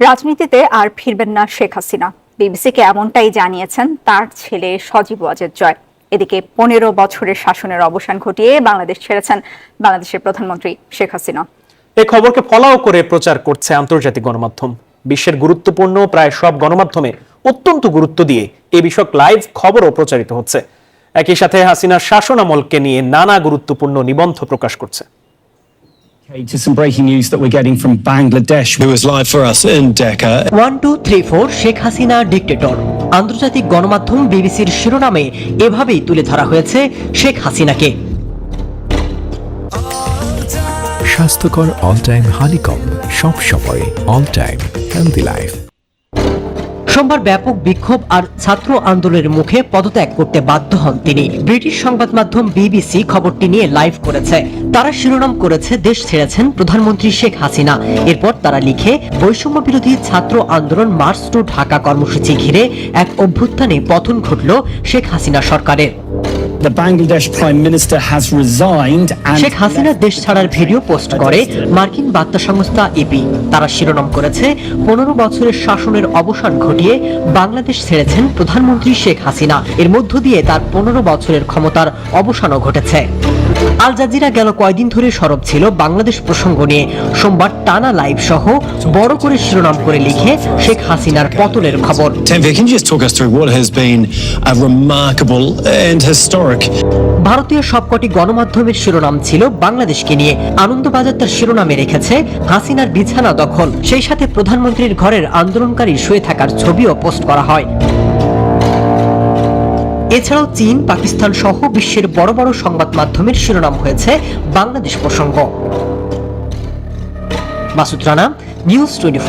রাজনীতিতে আর ফিরবেন না শেখ হাসিনা। বিবিসিকে এমনটাই জানিয়েছেন তার ছেলে সজীব ওয়াজেদ জয়। এদিকে পনেরো বছরের শাসনের অবসান ঘটিয়ে বাংলাদেশ ছেড়েছেন বাংলাদেশের প্রধানমন্ত্রী শেখ হাসিনা। এই খবরকে ফলাও করে প্রচার করছে আন্তর্জাতিক গণমাধ্যম। বিশ্বের গুরুত্বপূর্ণ প্রায় সব গণমাধ্যমে অত্যন্ত গুরুত্ব দিয়ে এ বিষয়ক লাইভ খবরও প্রচারিত হচ্ছে। একই সাথে হাসিনার শাসন আমলকে নিয়ে নানা গুরুত্বপূর্ণ নিবন্ধ প্রকাশ করছে। To some breaking news that we're getting from Bangladesh. who was live for us in Dhaka. One two three four Sheikh Hasina dictator আন্তর্জাতিক গণমাধ্যম বিবিসির শিরোনামে এভাবেই তুলে ধরা হয়েছে শেখ হাসিনাকে স্বাস্থ্যকর অল টাইম হানিকম সব সময় অল টাইম হেলদি লাইফ সোমবার ব্যাপক বিক্ষোভ আর ছাত্র আন্দোলনের মুখে পদত্যাগ করতে বাধ্য হন তিনি। ব্রিটিশ সংবাদ মাধ্যম বিবিসি খবরটি নিয়ে লাইভ করেছে। তারা শিরোনাম করেছে, দেশ ছেড়েছেন প্রধানমন্ত্রী শেখ হাসিনা। এরপর তারা লিখে বৈষম্য বিরোধী ছাত্র আন্দোলন মার্চ টু ঢাকা কর্মসূচি ঘিরে এক অভ্যুত্থানে পতন ঘটল শেখ হাসিনা সরকারের। শেখ হাসিনা দেশ ছাড়ার ভিডিও পোস্ট করে মার্কিন বার্তা সংস্থা এপি তারা শিরোনাম করেছে, পনেরো বছরের শাসনের অবসান ঘটিয়ে বাংলাদেশ ছেড়েছেন প্রধানমন্ত্রী শেখ হাসিনা। এর মধ্য দিয়ে তার পনেরো বছরের ক্ষমতার অবসানও ঘটেছে। আল জাজিরা গেল কয়দিন ধরে সরব ছিল বাংলাদেশ প্রসঙ্গ নিয়ে। সোমবার টানা লাইভ সহ বড় করে শিরোনাম করে লিখে শেখ হাসিনার পতনের খবর। ভারতীয় সবকটি গণমাধ্যমের শিরোনাম ছিল বাংলাদেশকে নিয়ে। আনন্দবাজার তার শিরোনামে রেখেছে হাসিনার বিছানা দখল। সেই সাথে প্রধানমন্ত্রীর ঘরের আন্দোলনকারী শুয়ে থাকার ছবিও পোস্ট করা হয়। এছাড়াও চীন, পাকিস্তান সহ বিশ্বের বড় বড় সংবাদ মাধ্যমের শিরোনাম হয়েছে বাংলাদেশ প্রসঙ্গ। Masud Rana, news twenty